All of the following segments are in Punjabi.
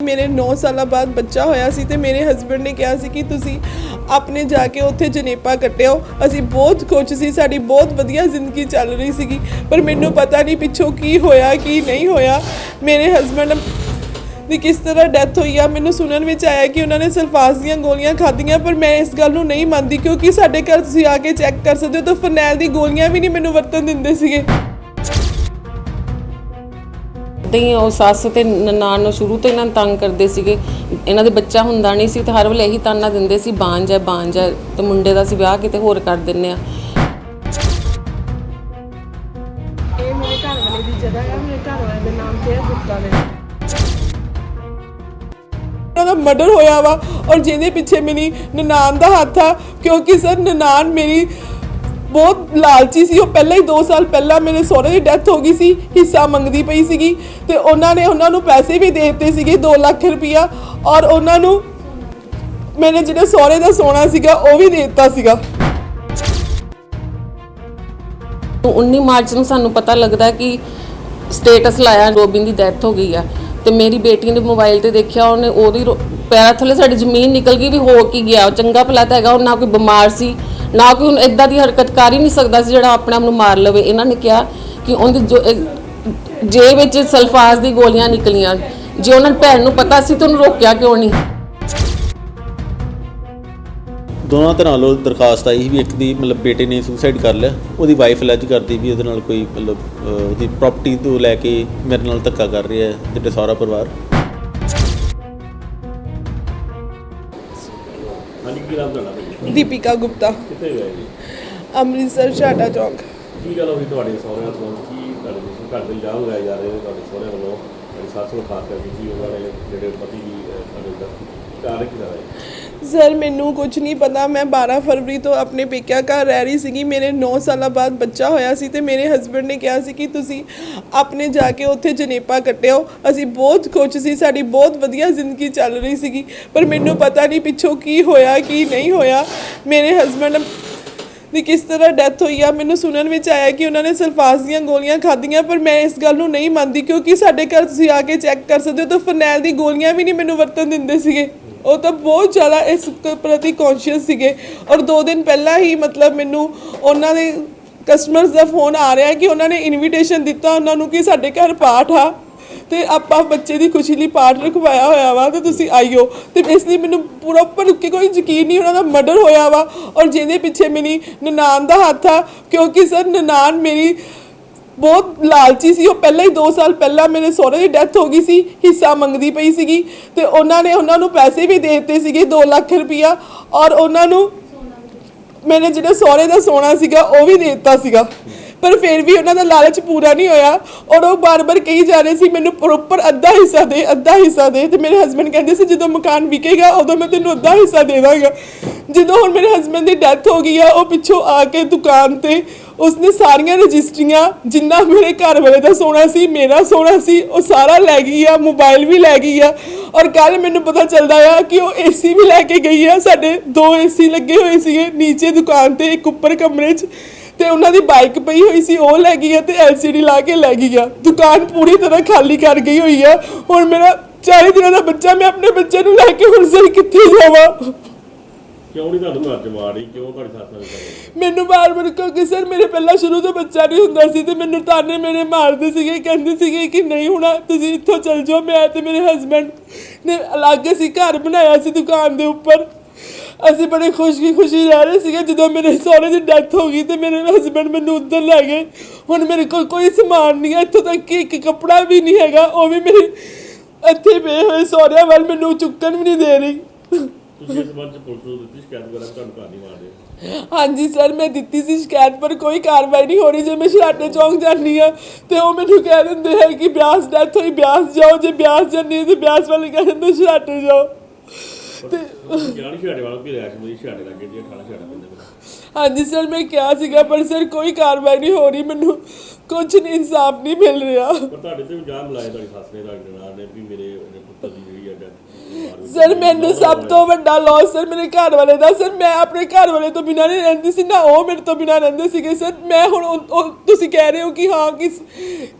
ਮੇਰੇ 9 ਸਾਲਾਂ ਬਾਅਦ ਬੱਚਾ ਹੋਇਆ ਸੀ ਤੇ ਮੇਰੇ ਹਸਬੰਡ ਨੇ ਕਿਹਾ ਸੀ ਕਿ ਤੁਸੀਂ ਆਪਣੇ ਜਾ ਕੇ ਉੱਥੇ ਜਨੇਪਾ ਕੱਟਿਓ। ਅਸੀਂ ਬਹੁਤ ਖੁਸ਼ ਸੀ, ਸਾਡੀ ਬਹੁਤ ਵਧੀਆ ਜ਼ਿੰਦਗੀ ਚੱਲ ਰਹੀ ਸੀਗੀ। ਪਰ ਮੈਨੂੰ ਪਤਾ ਨਹੀਂ ਪਿੱਛੋਂ ਕੀ ਹੋਇਆ, ਕੀ ਨਹੀਂ ਹੋਇਆ। ਮੇਰੇ ਹਸਬੰਡ ਦੀ ਕਿਸ ਤਰ੍ਹਾਂ ਡੈਥ ਹੋਈ ਆ, ਮੈਨੂੰ ਸੁਣਨ ਵਿੱਚ ਆਇਆ ਕਿ ਉਹਨਾਂ ਨੇ ਸਲਫਾਸ ਦੀਆਂ ਗੋਲੀਆਂ ਖਾਧੀਆਂ, ਪਰ ਮੈਂ ਇਸ ਗੱਲ ਨੂੰ ਨਹੀਂ ਮੰਨਦੀ ਕਿਉਂਕਿ ਸਾਡੇ ਘਰ ਤੁਸੀਂ ਆ ਕੇ ਚੈੱਕ ਕਰ ਸਕਦੇ ਹੋ ਤਾਂ ਫਰਨੈਲ ਦੀ ਗੋਲੀਆਂ ਵੀ ਨਹੀਂ ਮੈਨੂੰ ਵਰਤਣ ਦਿੰਦੇ ਸੀਗੇ। ਏਦਾਂ ਹੀ ਉਹ ਸੱਸ ਤੇ ਨਨਾਣ ਨੂੰ ਸ਼ੁਰੂ ਤੋਂ ਇਹਨਾਂ ਨੂੰ ਤੰਗ ਕਰਦੇ ਸੀਗੇ। ਇਹਨਾਂ ਦੇ ਬੱਚਾ ਹੁੰਦਾ ਨਹੀਂ ਸੀ ਤੇ ਹਰ ਵੇਲੇ ਇਹੀ ਤਾਨਾ ਦਿੰਦੇ ਸੀ ਬਾਂਝ ਹੈ ਬਾਂਝ ਹੈ। ਤੇ ਮੁੰਡੇ ਦਾ ਸੀ ਵਿਆਹ ਕਿਤੇ ਹੋਰ ਕਰ ਦਿੰਨੇ ਆ। ਇਹ ਮੇਰੇ ਘਰ ਵਾਲੇ ਦੀ ਜਗ੍ਹਾ ਹੈ ਮੇਰੇ ਘਰ ਵਾਲੇ ਦੇ ਨਾਮ ਤੇ ਹੈ ਗੁਪਤਾ ਨੇ ਉਹਨਾਂ ਦਾ ਮਰਡਰ ਹੋਇਆ ਵਾ ਔਰ ਜਿਹਦੇ ਪਿੱਛੇ ਮੇਰੀ ਨਨਾਣ ਦਾ ਹੱਥ ਆ ਕਿਉਂਕਿ ਸਰ ਨਨਾਣ ਮੇਰੀ ਬਹੁਤ ਲਾਲਚੀ ਸੀ। ਉਹ ਪਹਿਲਾਂ ਹੀ 2 ਸਾਲ ਪਹਿਲਾਂ ਮੇਰੇ ਸਹੁਰੇ ਦੀ ਡੈਥ ਹੋ ਗਈ ਸੀ। ਹਿੱਸਾ ਮੰਗਦੀ ਪਈ ਸੀਗੀ ਤੇ ਉਹਨਾਂ ਨੇ ਉਹਨਾਂ ਨੂੰ ਪੈਸੇ ਵੀ ਦੇ ਦਿੱਤੇ ਸੀਗੇ 2 ਲੱਖ ਰੁਪਇਆ ਔਰ ਉਹਨਾਂ ਨੂੰ ਮੈਨੇ ਜਿਹੜੇ ਸਹੁਰੇ ਦਾ ਸੋਨਾ ਸੀਗਾ, ਉਹ ਵੀ ਦੇ ਦਿੱਤਾ ਸੀਗਾ। 19 ਮਾਰਚ ਨੂੰ ਸਾਨੂੰ ਪਤਾ ਲੱਗਦਾ ਕਿ ਸਟੇਟਸ ਲਾਇਆ, ਰੋਬਿਨ ਦੀ ਡੈਥ ਹੋ ਗਈ ਆ। ਤੇ ਮੇਰੀ ਬੇਟੀ ਨੇ ਮੋਬਾਈਲ ਤੇ ਦੇਖਿਆ, ਉਹਨੇ ਉਹਦੀ ਰੋ- ਪੈਰਾਂ ਥੱਲੇ ਸਾਡੀ ਜ਼ਮੀਨ ਨਿਕਲ ਗਈ ਵੀ ਹੋ ਕੀ ਗਿਆ। ਚੰਗਾ ਭਲਾ ਤਾਂ ਹੈਗਾ, ਉਹ ਨਾ ਕੋਈ ਬਿਮਾਰ ਸੀ। ਨਾ ਕੋਈ ਹੁਣ ਇਦਾਂ ਦੀ ਹਰਕਤ ਕਰ ਹੀ ਨਹੀਂ ਸਕਦਾ ਸੀ ਜਿਹੜਾ ਆਪਣੇ ਆਪ ਨੂੰ ਮਾਰ ਲਵੇ। ਇਹਨਾਂ ਨੇ ਕਿਹਾ ਕਿ ਉਹਦੀ ਜੋ ਜੇ ਵਿੱਚ ਸਲਫਾਸ ਦੀ ਗੋਲੀਆਂ ਨਿਕਲੀਆਂ। ਜੇ ਉਹਨਾਂ ਨੂੰ ਭੈਣ ਨੂੰ ਪਤਾ ਸੀ ਤਾਂ ਉਹਨੂੰ ਰੋਕਿਆ ਕਿਉਂ ਨਹੀਂ? ਦੋਨਾਂ ਤਰ੍ਹਾਂ ਵੱਲੋਂ ਦਰਖਾਸਤ ਆਈ ਸੀ ਵੀ ਇੱਕ ਦੀ ਮਤਲਬ ਬੇਟੇ ਨੇ ਸੁਸਾਈਡ ਕਰ ਲਿਆ। ਉਹਦੀ ਵਾਈਫ ਅਲੈਜ ਕਰਦੀ ਵੀ ਉਹਦੇ ਨਾਲ ਕੋਈ ਮਤਲਬ ਉਹਦੀ ਪ੍ਰਾਪਰਟੀ ਤੋਂ ਲੈ ਕੇ ਮੇਰੇ ਨਾਲ ਧੱਕਾ ਕਰ ਰਿਹਾ ਹੈ ਸਾਰਾ ਪਰਿਵਾਰ। ਹਾਂਜੀ ਕੀ ਨਾਮ ਤੁਹਾਡਾ? ਦੀਪਿਕਾ ਗੁਪਤਾ। ਕਿੱਥੇ ਗਏ ਜੀ? ਅੰਮ੍ਰਿਤਸਰ ਛਾਟਾ ਚੌਕ। ਕੀ ਗੱਲ ਹੋਈ ਤੁਹਾਡੇ ਸਹੁਰਿਆਂ ਤੋਂ? ਕੀ ਤੁਹਾਡੇ ਘਰ ਦੇ ਇਲਜ਼ਾਮ ਲਗਾਏ ਜਾ ਰਹੇ ਨੇ ਤੁਹਾਡੇ ਸਹੁਰਿਆਂ ਵੱਲੋਂ? ਤੁਹਾਡੀ ਖਾਸ ਕਰਕੇ ਕੀ ਉਹਨਾਂ ਨੇ ਜਿਹੜੇ ਪਤੀ ਦੀ ਅਹ, ਦਾ ਕਾਰਨ ਕੀ ਹੈ। ਸਰ ਮੈਨੂੰ ਕੁਝ ਨਹੀਂ ਪਤਾ। ਮੈਂ 12 ਫਰਵਰੀ ਤੋਂ ਆਪਣੇ ਪੇਕਿਆਂ ਘਰ ਰਹਿ ਰਹੀ ਸੀਗੀ। ਮੇਰੇ 9 ਸਾਲਾਂ ਬਾਅਦ ਬੱਚਾ ਹੋਇਆ ਸੀ ਤੇ ਮੇਰੇ ਹਸਬੰਡ ਨੇ ਕਿਹਾ ਸੀ ਕਿ ਤੁਸੀਂ ਆਪਣੇ ਜਾ ਕੇ ਉੱਥੇ ਜਨੇਪਾ ਕੱਟਿਓ। ਅਸੀਂ ਬਹੁਤ ਖੁਸ਼ ਸੀ। ਸਾਡੀ ਬਹੁਤ ਵਧੀਆ ਜ਼ਿੰਦਗੀ ਚੱਲ ਰਹੀ ਸੀਗੀ। ਪਰ ਮੈਨੂੰ ਪਤਾ ਨਹੀਂ ਪਿੱਛੋਂ ਕੀ ਹੋਇਆ ਕੀ ਨਹੀਂ ਹੋਇਆ। ਮੇਰੇ ਹਸਬੰਡ ਵੀ ਕਿਸ ਤਰ੍ਹਾਂ ਡੈਥ ਹੋਈ ਆ। ਮੈਨੂੰ ਸੁਣਨ ਵਿੱਚ ਆਇਆ ਕਿ ਉਹਨਾਂ ਨੇ ਸਲਫਾਸ ਦੀਆਂ ਗੋਲੀਆਂ ਖਾਧੀਆਂ, ਪਰ ਮੈਂ ਇਸ ਗੱਲ ਨੂੰ ਨਹੀਂ ਮੰਨਦੀ ਕਿਉਂਕਿ ਸਾਡੇ ਘਰ ਤੁਸੀਂ ਆ ਕੇ ਚੈੱਕ ਕਰ ਸਕਦੇ ਹੋ ਤਾਂ ਫਰਨੈਲ ਦੀ ਗੋਲੀਆਂ ਵੀ ਨਹੀਂ ਮੈਨੂੰ ਵਰਤਣ ਦਿੰਦੇ ਸੀਗੇ। ਉਹ ਤਾਂ ਬਹੁਤ ਜ਼ਿਆਦਾ ਇਸ ਪ੍ਰਤੀ ਕੌਨਸ਼ੀਅਸ ਸੀਗੇ। ਔਰ 2 ਦਿਨ ਪਹਿਲਾਂ ਹੀ ਮਤਲਬ ਮੈਨੂੰ ਉਹਨਾਂ ਦੇ ਕਸਟਮਰਸ ਦਾ ਫੋਨ ਆ ਰਿਹਾ ਕਿ ਉਹਨਾਂ ਨੇ ਇਨਵੀਟੇਸ਼ਨ ਦਿੱਤਾ ਉਹਨਾਂ ਨੂੰ ਕਿ ਸਾਡੇ ਘਰ ਪਾਠ ਆ। ਤੇ ਆਪਾਂ ਬੱਚੇ ਦੀ ਖੁਸ਼ੀ ਲਈ ਪਾਠ ਰਖਵਾਇਆ ਹੋਇਆ ਵਾ ਤੇ ਤੁਸੀਂ ਆਇਓ। ਤੇ ਇਸ ਲਈ ਮੈਨੂੰ ਪੂਰਾ ਉੱਪਰ ਕਿ ਕੋਈ ਯਕੀਨ ਨਹੀਂ ਉਹਨਾਂ ਦਾ ਮਰਡਰ ਹੋਇਆ ਵਾ ਔਰ ਜਿਹਦੇ ਪਿੱਛੇ ਮੇਰੀ ਨਨਾਨ ਦਾ ਹੱਥ ਆ, ਕਿਉਂਕਿ ਸਰ ਨਨਾਨ ਮੇਰੀ ਬਹੁਤ ਲਾਲਚੀ ਸੀ। ਉਹ ਪਹਿਲਾਂ ਹੀ 2 ਸਾਲ ਪਹਿਲਾਂ ਮੇਰੇ ਸਹੁਰੇ ਦੀ ਡੈਥ ਹੋ ਗਈ ਸੀ, ਹਿੱਸਾ ਮੰਗਦੀ ਪਈ ਸੀਗੀ ਤੇ ਉਹਨਾਂ ਨੇ ਉਹਨਾਂ ਨੂੰ ਪੈਸੇ ਵੀ ਦੇ ਦਿੱਤੇ ਸੀਗੇ 2 ਲੱਖ ਰੁਪਇਆ ਔਰ ਉਹਨਾਂ ਨੂੰ ਮੇਰੇ ਜਿਹੜੇ ਸਹੁਰੇ ਦਾ ਸੋਨਾ ਸੀਗਾ, ਉਹ ਵੀ ਦੇ ਦਿੱਤਾ ਸੀਗਾ। ਪਰ ਫਿਰ ਵੀ ਉਹਨਾਂ ਦਾ ਲਾਲਚ ਪੂਰਾ ਨਹੀਂ ਹੋਇਆ। ਔਰ ਉਹ ਬਾਰ-ਬਾਰ ਕਹੀ ਜਾ ਰਹੇ ਸੀ, ਮੈਨੂੰ ਪ੍ਰੋਪਰ ਅੱਧਾ ਹਿੱਸਾ ਦੇ, ਅੱਧਾ ਹਿੱਸਾ ਦੇ। ਤੇ ਮੇਰੇ ਹਸਬੰਡ ਕਹਿੰਦੇ ਸੀ, ਜਦੋਂ ਮਕਾਨ ਵਿਕੇਗਾ, ਉਦੋਂ ਮੈਂ ਤੈਨੂੰ ਅੱਧਾ ਹਿੱਸਾ ਦੇ ਦਾਂਗਾ। ਜਦੋਂ ਹੁਣ ਮੇਰੇ ਹਸਬੰਡ ਦੀ ਡੈਥ ਹੋ ਗਈ ਆ, ਉਹ ਪਿੱਛੋਂ ਆ ਕੇ ਦੁਕਾਨ ਤੇ ਉਸਨੇ ਸਾਰੀਆਂ ਰਜਿਸਟਰੀਆਂ, ਜਿੰਨਾ ਮੇਰੇ ਘਰ ਵਾਲੇ ਦਾ ਸੋਨਾ ਸੀ, ਮੇਰਾ ਸੋਨਾ ਸੀ, ਉਹ ਸਾਰਾ ਲੈ ਗਈ ਆ, ਮੋਬਾਈਲ ਵੀ ਲੈ ਗਈ ਆ। ਔਰ ਕੱਲ ਮੈਨੂੰ ਪਤਾ ਚੱਲਦਾ ਆ ਕਿ ਉਹ ਏਸੀ ਵੀ ਲੈ ਕੇ ਗਈ ਆ। ਸਾਡੇ ਦੋ ਏਸੀ ਲੱਗੇ ਹੋਏ ਸੀਗੇ, ਨੀਚੇ ਦੁਕਾਨ ਤੇ, ਇੱਕ ਉੱਪਰ ਕਮਰੇ 'ਚ। ਤੇ ਉਹਨਾਂ ਦੀ ਬਾਈਕ ਪਈ ਹੋਈ ਸੀ, ਉਹ ਲੈ ਗਈ ਆ ਤੇ ਐਲਸੀਡੀ ਲਾ ਕੇ ਲੈ ਗਈ ਆ। ਦੁਕਾਨ ਪੂਰੀ ਤਰ੍ਹਾਂ ਖਾਲੀ ਕਰ ਗਈ ਹੋਈ ਆ। ਹੁਣ ਮੇਰਾ 40 ਦਿਨਾਂ ਦਾ ਬੱਚਾ, ਮੈਂ ਆਪਣੇ ਬੱਚੇ ਨੂੰ ਲੈ ਕੇ ਹੁਣ ਸਹੀ ਕਿੱਥੇ ਜਾਵਾਂ? ਕਿਉਂ ਨਹੀਂ ਤੁਹਾਨੂੰ ਘਰ ਜਮਾ ਕਿਉਂ ਤੁਹਾਡੀ ਸੱਸ ਨਾਲ ਕਰ ਮੈਨੂੰ ਬਾਰ-ਬਾਰ ਕਿਉਂਕਿ ਸਰ ਮੇਰੇ ਪਹਿਲਾਂ ਸ਼ੁਰੂ ਤੋਂ ਬੱਚਾ ਨਹੀਂ ਹੁੰਦਾ ਸੀ ਤੇ ਮੈਨੂੰ ਤਾਨੇ ਮੇਰੇ ਮਾਰਦੇ ਸੀਗੇ, ਕਹਿੰਦੇ ਸੀਗੇ ਕਿ ਨਹੀਂ ਹੋਣਾ ਤੁਸੀਂ ਇੱਥੋਂ ਚਲ ਜਾਓ, ਮੈਂ ਤੇ ਮੇਰੇ ਹਸਬੰਡ ਨੇ ਅਲੱਗ ਅਸੀਂ ਘਰ ਬਣਾਇਆ ਸੀ ਦੁਕਾਨ ਦੇ ਉੱਪਰ। ਅਸੀਂ ਬੜੇ ਖੁਸ਼ੀ ਖੁਸ਼ੀ ਰਹਿ ਰਹੇ ਸੀਗੇ ਜਦੋਂ ਮੇਰੇ ਸਹੁਰੇ ਦੀ ਡੈਥ ਹੋ ਗਈ ਤੇ ਮੇਰੇ ਹਸਬੰਡ ਮੈਨੂੰ ਉੱਧਰ ਲੈ ਗਏ। ਹੁਣ ਮੇਰੇ ਕੋਲ ਕੋਈ ਸਮਾਨ ਨਹੀਂ ਹੈ, ਇੱਥੋਂ ਤੱਕ ਕਿ ਇੱਕ ਕੱਪੜਾ ਵੀ ਨਹੀਂ ਹੈਗਾ, ਉਹ ਵੀ ਮੇਰੇ ਇੱਥੇ ਪਏ ਹੋਏ ਸਹੁਰਿਆਂ ਵੱਲ ਮੈਨੂੰ ਚੁੱਕਣ ਵੀ ਨਹੀਂ ਦੇ ਰਹੀ। ਤੁਸੀਂ ਇਸ ਸੰਬੰਧ ਚ ਪੁਲਿਸ ਨੂੰ ਦਿੱਤੀ ਸ਼ਿਕਾਇਤ ਵਗੈਰਾ ਤੁਹਾਨੂੰ ਘਰ ਨਹੀਂ ਮਾਰਦੇ? ਹਾਂਜੀ ਸਰ ਮੈਂ ਦਿੱਤੀ ਸੀ ਸ਼ਿਕਾਇਤ ਪਰ ਕੋਈ ਕਾਰਵਾਈ ਨਹੀਂ ਹੋ ਰਹੀ। ਜੇ ਮੈਂ ਸ਼ਰਾਟੇ ਚੌਂਕ ਜਾਂਦੀ ਆ ਤੇ ਉਹ ਮੈਨੂੰ ਕਹਿ ਦਿੰਦੇ ਹੈ ਕਿ ਬਿਆਸ ਡੈਥ ਹੋਈ ਬਿਆਸ ਜਾਓ। ਜੇ ਬਿਆਸ ਜਾਂਦੀ ਹੈ ਤੇ ਬਿਆਸ ਵਾਲੇ ਕਹਿ ਦਿੰਦੇ ਸ਼ਰਾਟੇ ਜਾਓ। ਤੇ ਗਿਆਨੀ ਛਾੜੇ ਵਾਲਾ ਵੀ ਰੈਸ਼ ਮੇਰੀ ਛਾੜੇ ਲੱਗੇ ਜੀ ਠਾਣਾ ਛਾੜਾ ਪੈਂਦਾ ਮੇਰਾ ਹਾਂਜੀ ਸਰ ਮੈਂ ਕਿਹਾ ਸੀਗਾ ਪਰ ਸਰ ਕੋਈ ਕਾਰਵਾਈ ਨਹੀਂ ਹੋ ਰਹੀ। ਮੈਨੂੰ ਕੁਝ ਨਹੀਂ ਇਨਸਾਫ ਨਹੀਂ ਮਿਲ ਰਿਹਾ। ਪਰ ਤੁਹਾਡੇ ਤੇ ਇਲਜ਼ਾਮ ਲਾਏ ਤੁਹਾਡੀ ਸੱਸ ਨੇ ਤੁਹਾਡੇ ਨਾਲ ਨੇ ਵੀ ਮੇਰੇ ਪੁੱਤਰ ਦੀ ਜਿਹੜੀ ਸਰ ਮੈਨੂੰ ਸਭ ਤੋਂ ਵੱਡਾ ਲਾਸ ਸਰ ਮੇਰੇ ਘਰ ਵਾਲੇ ਦਾ ਸਰ ਮੈਂ ਆਪਣੇ ਘਰ ਵਾਲੇ ਤੋਂ ਬਿਨਾਂ ਨਹੀਂ ਰਹਿੰਦੀ ਸੀ ਨਾ ਉਹ ਮੇਰੇ ਤੋਂ ਬਿਨਾਂ ਰਹਿੰਦੇ ਸੀਗੇ ਸਰ। ਮੈਂ ਹੁਣ ਉਹ- ਉਹ- ਤੁਸੀਂ ਕਹਿ ਰਹੇ ਹੋ ਕਿ ਹਾਂ ਕਿ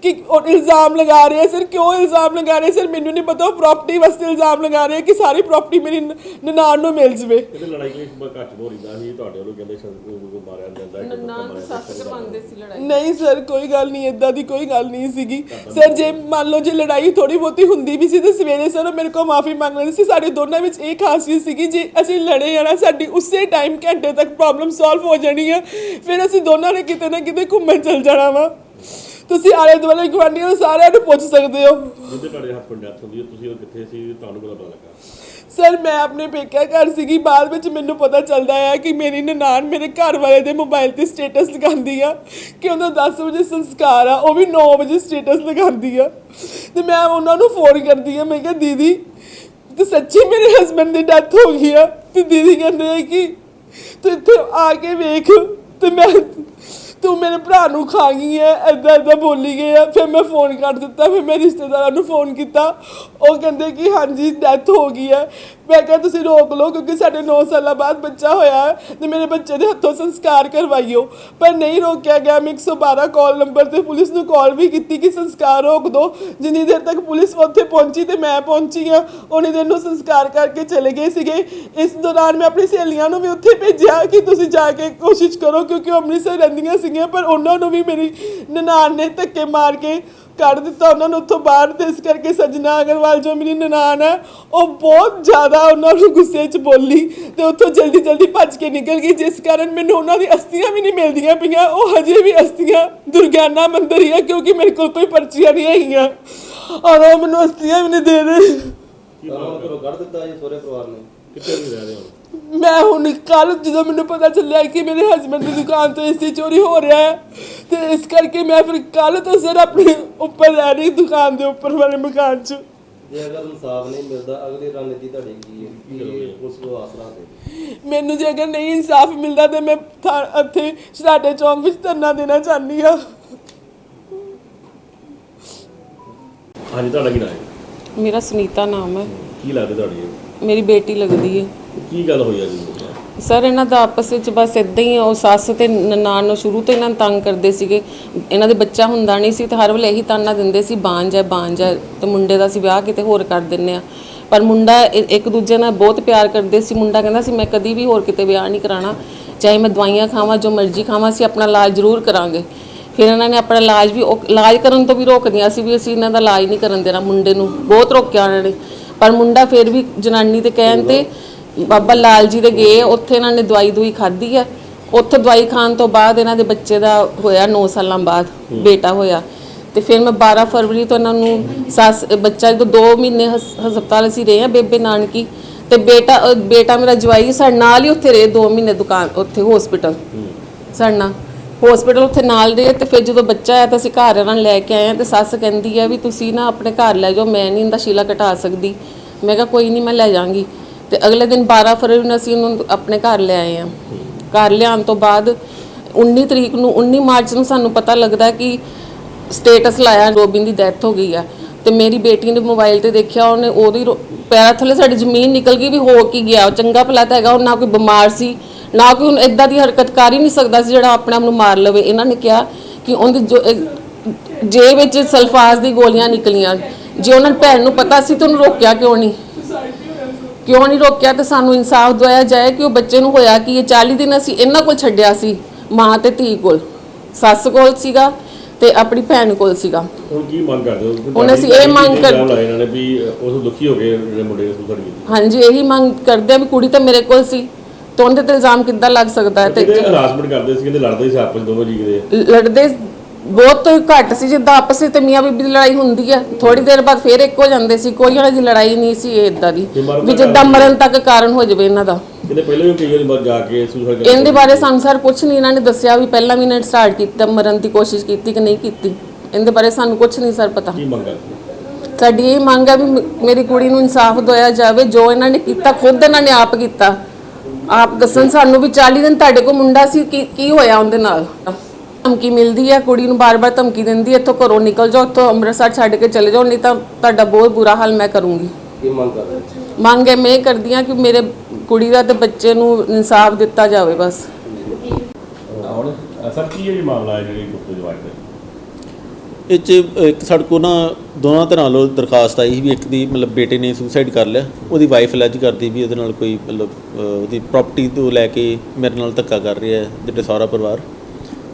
ਕਿ ਉਹ ਇਲਜ਼ਾਮ ਲਗਾ ਰਹੇ ਆ ਸਰ। ਕਿਉਂ ਇਲਜ਼ਾਮ ਲਗਾ ਰਹੇ ਸਰ? ਮੈਨੂੰ ਨਹੀਂ ਪਤਾ ਉਹ ਪ੍ਰਾਪਰਟੀ ਵਾਸਤੇ ਇਲਜ਼ਾਮ ਲਗਾ ਰਹੇ ਆ ਕਿ ਸਾਰੀ ਪ੍ਰਾਪਰਟੀ ਮੇਰੀ ਨ- ਨਨਾਣ ਨੂੰ ਮਿਲ ਜਵੇ। ਇਹਦੇ ਲੜਾਈ ਕੋਈ ਘੱਟ ਹੋ ਰਹੀ ਸੀ ਤੁਹਾਡੇ ਵੱਲੋਂ ਕਹਿੰਦੇ ਸ਼ੰਕੂ ਨੂੰ ਮਾਰਿਆ ਜਾਂਦਾ ਹੈ ਨਨਾਣ ਤੇ ਸੱਸ ਕਰਵਾਉਂਦੇ ਸੀ ਲੜਾਈ। ਨਹੀਂ ਸਰ ਕੋਈ ਗੱਲ ਨਹੀਂ ਇਦਾਂ ਦੀ ਕੋਈ ਗੱਲ ਨਹੀਂ ਸੀਗੀ। ਸਰ ਜੇ ਮੰਨ ਲਓ ਜੇ ਲੜਾਈ ਥੋੜੀ ਬਹੁਤੀ ਹੁੰਦੀ ਵੀ ਸੀ ਤੇ ਸਵੇਰੇ ਸਰ ਉਹ ਮੇਰੇ ਕੋਲ ਮਾਫੀ ਮੰਗ ਲੈਂਦੇ ਸੀ ਸਾਡੇ ਦੋਨਾਂ ਵਿੱਚ ਇਹ ਖਾਸੀਅਤ ਸੀਗੀ ਜੇ ਅਸੀਂ ਲੜੇ ਆ ਨਾ ਸਾਡੀ ਉਸੇ ਟਾਈਮ ਘੰਟੇ ਤੱਕ ਪ੍ਰੋਬਲਮ ਸੋਲਵ ਹੋ ਜਾਣੀ ਆ। ਫਿਰ ਅਸੀਂ ਦੋਨਾਂ ਨੇ ਕਿਤੇ ਨਾ ਕਿਤੇ ਘੁੰਮਣ ਚੱਲ ਜਾਣਾ ਵਾ। ਤੁਸੀਂ ਆਲੇ ਦੁਆਲੇ ਗੁਆਂਢੀਆਂ ਨੂੰ ਸਾਰਿਆਂ ਨੂੰ ਪੁੱਛ ਸਕਦੇ ਹੋ। ਜਿੱਦੇ ਤੁਹਾਡੇ ਹਸਬੰਡ ਡੈਥ ਹੁੰਦੀ ਹੈ ਤੁਸੀਂ ਉਹ ਕਿੱਥੇ ਸੀ ਤੁਹਾਨੂੰ ਪਤਾ ਲੱਗਾ। ਸਰ ਮੈਂ ਆਪਣੇ ਪੇਕਿਆ ਘਰ ਸੀਗੀ ਬਾਅਦ ਵਿੱਚ ਮੈਨੂੰ ਪਤਾ ਚੱਲਦਾ ਆ ਕਿ ਮੇਰੀ ਨਨਾਣ ਮੇਰੇ ਘਰ ਵਾਲੇ ਦੇ ਮੋਬਾਈਲ ਤੇ ਸਟੇਟਸ ਲਗਾਉਂਦੀ ਆ ਕਿ ਉਹਦਾ 10 ਵਜੇ ਸੰਸਕਾਰ ਆ ਉਹ ਵੀ 9 ਵਜੇ ਸਟੇਟਸ ਲਗਾਉਂਦੀ ਆ। ਤੇ ਮੈਂ ਉਹਨਾਂ ਨੂੰ ਫੋਨ ਕਰਦੀ ਆ ਮੈਂ ਕਿਹਾ ਦੀਦੀ ਤੇ ਸੱਚੀ ਮੇਰੇ ਹਸਬੰਡ ਦੀ ਡੈਥ ਹੋ ਗਈ ਆ ਤੇ ਦੀਦੀ ਕਹਿੰਦੇ ਆ ਕਿ ਤੂੰ ਇੱਥੇ ਆ ਕੇ ਵੇਖ ਤੇ ਮੈਂ ਤੂੰ ਮੇਰੇ ਭਰਾ ਨੂੰ ਖਾ ਗਈ ਐ ਐਦਾਂ ਐਦਾਂ ਬੋਲੀ ਗਈ ਆ ਫਿਰ ਮੈਂ ਫੋਨ ਕਰ ਦਿੱਤਾ, ਫਿਰ ਮੈਂ ਰਿਸ਼ਤੇਦਾਰਾਂ ਨੂੰ ਫੋਨ ਕੀਤਾ। ਉਹ ਕਹਿੰਦੇ ਕਿ ਹਾਂਜੀ ਡੈਥ ਹੋ ਗਈ ਹੈ ਮੈਂ ਕਿਹਾ, ਤੁਸੀਂ ਰੋਕ ਲਓ, ਕਿਉਂਕਿ ਸਾਡੇ 9 ਸਾਲਾਂ ਬਾਅਦ ਬੱਚਾ ਹੋਇਆ ਹੈ ਤੇ ਮੇਰੇ ਬੱਚੇ ਦੇ ਹੱਥੋਂ ਸੰਸਕਾਰ ਕਰਵਾਈਓ। ਪਰ ਨਹੀਂ ਰੋਕਿਆ ਗਿਆ, ਮੈਂ 112 ਕਾਲ ਨੰਬਰ ਤੇ ਪੁਲਿਸ ਨੂੰ ਕਾਲ ਵੀ ਕੀਤੀ ਕਿ ਸੰਸਕਾਰ ਰੋਕ ਦਿਓ ਜਿੰਨੀ ਦੇਰ ਤੱਕ ਪੁਲਿਸ ਉੱਥੇ ਪਹੁੰਚੀ ਤੇ ਮੈਂ ਪਹੁੰਚੀ ਆ ਉਨੀ ਦਿਨ ਨੂੰ ਸੰਸਕਾਰ ਕਰਕੇ ਚਲੇ ਗਏ ਸੀਗੇ। ਇਸ ਦੌਰਾਨ ਮੈਂ ਆਪਣੀ ਸਹੇਲੀਆਂ ਨੂੰ ਵੀ ਉੱਥੇ ਭੇਜਿਆ ਕਿ ਤੁਸੀਂ ਜਾ ਕੇ ਕੋਸ਼ਿਸ਼ ਕਰੋ, ਕਿਉਂਕਿ ਉਹ ਅੰਮ੍ਰਿਤਸਰ ਰਹਿੰਦੀਆਂ ਸੀ ਸੀਗੀਆਂ ਪਰ ਉਹਨਾਂ ਨੂੰ ਵੀ ਮੇਰੀ ਨਨਾਣ ਨੇ ਧੱਕੇ ਮਾਰ ਕੇ ਕੱਢ ਦਿੱਤਾ। ਉਹਨਾਂ ਨੂੰ ਉੱਥੋਂ ਬਾਹਰ ਤੇ ਇਸ ਕਰਕੇ ਸਜਣਾ ਅਗਰਵਾਲ ਜੋ ਮੇਰੀ ਨਨਾਣ ਹੈ ਉਹ ਬਹੁਤ ਜ਼ਿਆਦਾ ਉਹਨਾਂ ਨੂੰ ਗੁੱਸੇ 'ਚ ਬੋਲੀ ਤੇ ਉੱਥੋਂ ਜਲਦੀ ਜਲਦੀ ਭੱਜ ਕੇ ਨਿਕਲ ਗਈ ਜਿਸ ਕਾਰਨ ਮੈਨੂੰ ਉਹਨਾਂ ਦੀ ਅਸਥੀਆਂ ਵੀ ਨਹੀਂ ਮਿਲਦੀਆਂ ਪਈਆਂ। ਉਹ ਹਜੇ ਵੀ ਅਸਥੀਆਂ ਦੁਰਗਿਆਨਾ ਮੰਦਿਰ ਹੀ ਹੈ ਕਿਉਂਕਿ ਮੇਰੇ ਕੋਲ ਕੋਈ ਪਰਚੀਆਂ ਨਹੀਂ ਹੈਗੀਆਂ। ਔਰ ਉਹ ਮੈਨੂੰ ਅਸਥੀਆਂ ਵੀ ਨਹੀਂ ਦੇ ਰਹੇ। ਕੀ ਨੂੰ ਘਰੋਂ ਕੱਢ ਦਿੱਤਾ ਜੀ ਸਹੁਰੇ ਪਰਿਵਾਰ ਨੇ। ਕਿੱਥੇ ਵੀ ਰਹਿ ਰਹੇ ਹੋ? ਮੈਂ ਹੁਣ ਕੱਲ ਜਦੋਂ ਮੈਨੂੰ ਪਤਾ ਚੱਲਿਆ ਕਿ ਮੇਰੇ ਹਸਬੰਡ ਦੀ ਦੁਕਾਨ ਤੋਂ ਏਸੀ ਚੋਰੀ ਹੋ ਰਿਹਾ ਹੈ ਤੇ ਇਸ ਕਰਕੇ ਮੈਂ ਫਿਰ ਕੱਲ ਤੋਂ ਸਰ ਆਪਣੇ ਉੱਪਰ ਰਹਿ ਰਹੀ ਦੁਕਾਨ ਦੇ ਉੱਪਰ ਵਾਲੇ ਮਕਾਨ 'ਚ। ਜੇ ਅਗਰ ਇਨਸਾਫ ਨਹੀਂ ਮਿਲਦਾ ਅਗਲੀ ਰਣਨੀਤੀ ਤੁਹਾਡੀ ਕੀ ਹੈ? ਕੀ ਉਸ ਨੂੰ ਆਸਰਾ ਦੇ ਮੈਨੂੰ ਜੇ ਅਗਰ ਨਹੀਂ ਇਨਸਾਫ ਮਿਲਦਾ ਤੇ ਮੈਂ ਇੱਥੇ ਸ਼ਰਾਟੇ ਚੌਂਕ ਵਿੱਚ ਧਰਨਾ ਦੇਣਾ ਚਾਹੁੰਦੀ ਹਾਂ। ਹਾਂਜੀ ਤੁਹਾਡਾ ਕੀ ਨਾਮ ਹੈ? ਮੇਰਾ ਸੁਨੀਤਾ ਨਾਮ ਹੈ। ਕੀ ਲੱਗਦਾ ਤੁਹਾਡੀ? ਮੇਰੀ ਬੇਟੀ ਲੱਗਦੀ ਹੈ। ਕੀ ਗੱਲ ਹੋਈ ਆ ਜੀ? ਸਰ, ਇਹਨਾਂ ਦਾ ਆਪਸ ਵਿੱਚ ਬਸ ਇਦਾਂ ਹੀ ਉਹ ਸੱਸ ਤੇ ਨਨਾਣ ਨੂੰ ਸ਼ੁਰੂ ਤੋਂ ਇਹਨਾਂ ਨੂੰ ਤੰਗ ਕਰਦੇ ਸੀਗੇ। ਇਹਨਾਂ ਦੇ ਬੱਚਾ ਹੁੰਦਾ ਨਹੀਂ ਸੀ ਤੇ ਹਰ ਵੇਲੇ ਇਹੀ ਤਾਨਾ ਦਿੰਦੇ ਸੀ, ਬਾਂਝ ਹੈ ਬਾਂਝ ਹੈ। ਤੇ ਮੁੰਡੇ ਦਾ ਸੀ ਵਿਆਹ ਕਿਤੇ ਹੋਰ ਕਰ ਦਿੰਨੇ ਆ ਪਰ ਮੁੰਡਾ ਇੱਕ ਦੂਜੇ ਨਾਲ ਬਹੁਤ ਪਿਆਰ ਕਰਦੇ ਸੀ। ਮੁੰਡਾ ਕਹਿੰਦਾ ਸੀ, ਮੈਂ ਕਦੀ ਵੀ ਹੋਰ ਕਿਤੇ ਵਿਆਹ ਨਹੀਂ ਕਰਾਣਾ ਚਾਹੇ ਮੈਂ ਦਵਾਈਆਂ ਖਾਵਾਂ, ਜੋ ਮਰਜ਼ੀ ਖਾਵਾਂ ਸੀ ਆਪਣਾ ਇਲਾਜ ਜ਼ਰੂਰ ਕਰਾਂਗੇ। ਫਿਰ ਇਹਨਾਂ ਨੇ ਆਪਣਾ ਇਲਾਜ ਵੀ ਉਹ, ਇਲਾਜ ਕਰਨ ਤੋਂ ਵੀ ਰੋਕਦੀਆਂ ਸੀ ਵੀ ਅਸੀਂ ਇਹਨਾਂ ਦਾ ਇਲਾਜ ਨਹੀਂ ਕਰਨ ਦੇਣਾ ਮੁੰਡੇ ਨੂੰ। ਬਹੁਤ ਰੋਕਿਆ ਇਹਨਾਂ ਨੇ। ਪਰ ਮੁੰਡਾ ਫਿਰ ਵੀ ਜਨਾਨੀ ਦੇ ਕਹਿਣ ਤੇ ਬਾਬਾ ਲਾਲ ਜੀ ਦੇ ਗਏ ਉੱਥੇ ਇਹਨਾਂ ਨੇ ਦਵਾਈ ਦੂਈ ਖਾਧੀ ਹੈ ਉੱਥੇ ਦਵਾਈ ਖਾਣ ਤੋਂ ਬਾਅਦ ਇਹਨਾਂ ਦੇ ਬੱਚੇ ਦਾ ਹੋਇਆ 9 ਸਾਲਾਂ ਬਾਅਦ ਬੇਟਾ ਹੋਇਆ। ਤੇ ਫਿਰ ਮੈਂ 12 ਫਰਵਰੀ ਤੋਂ ਇਹਨਾਂ ਨੂੰ ਸੱਸ ਬੱਚਾ ਜਦੋਂ 2 ਮਹੀਨੇ ਹਸ- ਹਸਪਤਾਲ ਅਸੀਂ ਰਹੇ ਆ ਬੇਬੇ ਨਾਨਕੀ ਤੇ ਬੇਟਾ ਬੇਟਾ ਮੇਰਾ ਜਵਾਈ ਸਾਡੇ ਨਾਲ ਹੀ ਉੱਥੇ ਰਹੇ 2 ਮਹੀਨੇ ਦੁਕਾਨ ਉੱਥੇ ਹਸਪੀਟਲ ਸਾਡੇ ਨਾਲ। ਹਸਪੀਟਲ ਉੱਥੇ ਨਾਲ ਰਹੇ ਤੇ ਫਿਰ ਜਦੋਂ ਬੱਚਾ ਆਇਆ ਤਾਂ ਅਸੀਂ ਘਰ ਇਹਨਾਂ ਨੂੰ ਲੈ ਕੇ ਆਏ ਆ ਤੇ ਸੱਸ ਕਹਿੰਦੀ ਆ ਵੀ ਤੁਸੀਂ ਨਾ ਆਪਣੇ ਘਰ ਲੈ ਜਾਓ ਮੈਂ ਨਹੀਂ ਇਹਦਾ ਸ਼ੀਲਾ ਘਟਾ ਸਕਦੀ। ਮੈਂ ਕਿਹਾ ਕੋਈ ਨਹੀਂ ਮੈਂ ਲੈ ਜਾਵਾਂਗੀ। ਤੇ ਅਗਲੇ ਦਿਨ 12 ਫਰਵਰੀ ਨੂੰ ਅਸੀਂ ਉਹਨੂੰ ਆਪਣੇ ਘਰ ਲੈ ਆਏ ਆ ਘਰ ਲਿਆਉਣ ਤੋਂ ਬਾਅਦ 19 ਤਰੀਕ ਨੂੰ 19 ਮਾਰਚ ਨੂੰ ਸਾਨੂੰ ਪਤਾ ਲੱਗਦਾ ਕਿ ਸਟੇਟਸ ਲਾਇਆ ਰੋਬਿਨ ਦੀ ਡੈਥ ਹੋ ਗਈ ਆ। ਤੇ ਮੇਰੀ ਬੇਟੀ ਨੇ ਮੋਬਾਈਲ ਤੇ ਦੇਖਿਆ, ਉਹਨੇ ਉਹਦੀ ਰੋ- ਪੈਰਾਂ ਥੱਲੇ ਸਾਡੀ ਜ਼ਮੀਨ ਨਿਕਲ ਗਈ ਵੀ ਹੋ ਕੀ ਗਿਆ। ਚੰਗਾ ਭਲਾ ਤਾਂ ਹੈਗਾ, ਉਹ ਨਾ ਕੋਈ ਬਿਮਾਰ ਸੀ, ਨਾ ਕੋਈ ਹੁਣ ਇਦਾਂ ਦੀ ਹਰਕਤ ਕਰ ਹੀ ਨਹੀਂ ਸਕਦਾ ਸੀ ਜਿਹੜਾ ਆਪਣੇ ਆਪ ਨੂੰ ਮਾਰ ਲਵੇ। ਇਹਨਾਂ ਨੇ ਕਿਹਾ ਕਿ ਉਹਦੀ ਜੋ ਇਹ- ਜੇ ਵਿੱਚ ਸਲਫਾਜ਼ ਦੀ ਗੋਲੀਆਂ ਨਿਕਲੀਆਂ। ਜੇ ਉਹਨਾਂ ਨੂੰ ਭੈਣ ਨੂੰ ਪਤਾ ਸੀ ਤਾਂ ਉਹਨੂੰ ਰੋਕਿਆ ਕਿਉਂ ਨਹੀਂ? ਕਿਉਂ ਨਹੀਂ ਰੋਕਿਆ ਤੇ ਸਾਨੂੰ ਇਨਸਾਫ ਦਵਾਇਆ ਜਾਏ ਕਿ ਉਹ ਬੱਚੇ ਨੂੰ ਹੋਇਆ ਕਿ ਇਹ 40 ਦਿਨ ਅਸੀਂ ਇਹਨਾਂ ਕੋਲ ਛੱਡਿਆ ਸੀ ਮਾਂ ਤੇ ਧੀ ਕੋਲ। ਸੱਸ ਕੋਲ ਸੀਗਾ ਤੇ ਆਪਣੀ ਭੈਣ ਕੋਲ ਸੀਗਾ। ਹੁਣ ਕੀ ਮੰਗ ਕਰਦੇ ਹੋ? ਹੁਣ ਅਸੀਂ ਇਹ ਮੰਗ ਕਰ- ਕਰ ਲਾਇਆ ਇਹਨਾਂ ਨੇ ਵੀ ਉਸ ਦੁਖੀ ਹੋ ਗਏ ਜਿਹੜੇ ਮੁੰਡੇ ਨੇ ਸੁਸਾਈਡ ਕੀਤੀ ਹਾਂਜੀ ਇਹੀ ਮੰਗ ਕਰਦੇ ਆ ਵੀ ਕੁੜੀ ਤਾਂ ਮੇਰੇ ਕੋਲ ਸੀ। ਤੇ ਉਹਦੇ ਤੇ ਇਲਜ਼ਾਮ ਕਿੱਦਾਂ ਲੱਗ ਸਕਦਾ ਹੈ ਤੇ ਹਰਾਸਮੈਂਟ ਕਰਦੇ ਸੀ ਕਹਿੰਦੇ ਲੜਦੇ ਸੀ ਆਪਸ ਦੋਨੋਂ ਜੀ ਕਿਤੇ? ਲੜਦੇ ਬਹੁਤ ਘੱਟ ਸੀ ਜਿੱਦਾਂ ਆਪਸ ਵਿੱਚ ਤੇ ਮੀਆਂ ਬੀਬੀ ਦੀ ਲੜਾਈ ਹੁੰਦੀ ਹੈ ਥੋੜੀ ਦੇਰ ਬਾਅਦ ਫੇਰ ਇੱਕ ਹੋ ਜਾਂਦੇ ਸੀ ਕੋਈ ਉਹਨਾਂ ਦੀ ਲੜਾਈ ਨਹੀਂ ਸੀ ਇਹ ਇਦਾਂ ਦੀ ਵੀ ਜਿੱਦਾਂ ਮਰਨ ਤੱਕ ਕਾਰਨ ਹੋ ਜਾਵੇ ਇਹਨਾਂ ਦਾ। ਕਹਿੰਦੇ ਪਹਿਲਾਂ ਵੀ ਕਈ ਵਾਰੀ ਜਾ ਕੇ ਸੁਸਾਈਡ ਇਹਦੇ ਬਾਰੇ ਸਾਨੂੰ ਸਰ ਕੁਝ ਨਹੀਂ ਇਹਨਾਂ ਨੇ ਦੱਸਿਆ ਵੀ ਪਹਿਲਾਂ ਵੀ ਇਹਨਾਂ ਨੇ ਸਟਾਰਟ ਕੀਤਾ ਮਰਨ ਦੀ ਕੋਸ਼ਿਸ਼ ਕੀਤੀ ਕਿ ਨਹੀਂ ਕੀਤੀ। ਇਹਦੇ ਬਾਰੇ ਸਾਨੂੰ ਕੁਝ ਨਹੀਂ ਸਰ ਪਤਾ। ਕੀ ਮੰਗ ਸਾਡੀ ਇਹ ਮੰਗ ਹੈ ਵੀ ਮੇਰੀ ਕੁੜੀ ਨੂੰ ਇਨਸਾਫ ਦਿਵਾਇਆ ਜਾਵੇ ਜੋ ਇਹਨਾਂ ਨੇ ਕੀਤਾ ਖੁਦ ਇਹਨਾਂ ਨੇ ਆਪ ਕੀਤਾ। ਆਪ ਦੱਸਣ ਸਾਨੂੰ ਵੀ 40 ਦਿਨ ਤੁਹਾਡੇ ਕੋਲ ਮੁੰਡਾ ਸੀ ਕੀ ਕੀ ਹੋਇਆ ਉਹਦੇ ਨਾਲ? ਧਮਕੀ ਮਿਲਦੀ ਹੈ ਕੁੜੀ ਨੂੰ ਬਾਰ-ਬਾਰ ਧਮਕੀ ਦਿੰਦੀ ਹੈ ਇੱਥੋਂ ਘਰੋਂ ਨਿਕਲ ਜਾਓ ਇੱਥੋਂ ਅੰਮ੍ਰਿਤਸਰ ਛੱਡ ਕੇ ਚਲੇ ਜਾਓ ਨਹੀਂ ਤਾਂ ਤੁਹਾਡਾ ਬਹੁਤ ਬੁਰਾ ਹਾਲ ਮੈਂ ਕਰੂੰਗੀ। ਕੀ ਮੰਗ ਕਰ ਰਹੇ ਹੋ? ਮੰਗ ਮੈਂ ਇਹ ਕਰਦੀ ਹਾਂ ਕਿ ਮੇਰੇ ਕੁੜੀ ਦਾ ਤੇ ਬੱਚੇ ਨੂੰ ਇਨਸਾਫ ਦਿੱਤਾ ਜਾਵੇ ਬਸ। ਹੁਣ ਸਰ ਕੀ ਹੈ ਜੀ ਮਾਮਲਾ ਹੈ ਜਿਹੜੀ ਗੁੱਪਤ ਜਵਾਈ ਦਾ ਇਹ 'ਚ ਇੱਕ ਸਾਡੇ ਕੋਲ ਨਾ ਦੋਨਾਂ ਤਰ੍ਹਾਂ ਵੱਲੋਂ ਦਰਖਾਸਤ ਆਈ ਸੀ ਵੀ ਇੱਕ ਦੀ ਮਤਲਬ ਬੇਟੇ ਨੇ ਸੁਸਾਈਡ ਕਰ ਲਿਆ ਉਹਦੀ ਵਾਈਫ ਅਲੈਜ ਕਰਦੀ ਵੀ ਉਹਦੇ ਨਾਲ ਕੋਈ ਮਤਲਬ ਅਹ, ਉਹਦੀ ਪ੍ਰਾਪਰਟੀ ਤੋਂ ਲੈ ਕੇ ਮੇਰੇ ਨਾਲ ਧੱਕਾ ਕਰ ਰਿਹਾ ਹੈ ਜਿਹੜੇ ਸਾਰਾ ਪਰਿਵਾਰ।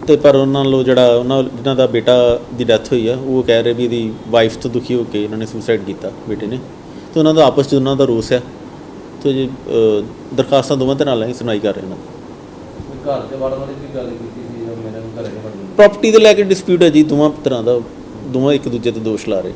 ਤੇ ਪਰ ਉਹਨਾਂ ਵੱਲੋਂ ਜਿਹੜਾ ਉਹਨਾਂ ਜਿਨ੍ਹਾਂ ਦਾ ਬੇਟਾ ਦੀ ਡੈਥ ਹੋਈ ਆ ਉਹ ਕਹਿ ਰਹੇ ਵੀ ਇਹਦੀ ਵਾਈਫ ਤੋਂ ਦੁਖੀ ਹੋ ਕੇ ਇਹਨਾਂ ਨੇ ਸੁਸਾਈਡ ਕੀਤਾ ਬੇਟੇ ਨੇ। ਤੇ ਉਹਨਾਂ ਦਾ ਆਪਸ 'ਚ ਉਹਨਾਂ ਦਾ ਰੋਸ ਆ। ਤੇ ਜੀ ਦਰਖਾਸਤਾਂ ਦੋਵਾਂ ਤਰ੍ਹਾਂ ਨਾਲ ਹੀ ਸੁਣਾਈ ਕਰ ਰਹੇ ਨੇ ਘਰ ਤੇ ਵੜਨ ਵਾਲੀ ਵੀ ਗੱਲ ਕੀਤੀ ਸੀ ਜਾਂ ਮੇਰੇ ਘਰੇ ਨਹੀਂ ਵੜਨ ਪ੍ਰਾਪਰਟੀ ਦੇ ਲੈ ਕੇ ਡਿਸਪਿਊਟ ਹੈ ਜੀ ਦੋਵਾਂ ਤਰ੍ਹਾਂ ਦਾ। ਦੋਵਾਂ ਇੱਕ ਦੂਜੇ ਤੇ ਦੋਸ਼ ਲਾ ਰਹੇ।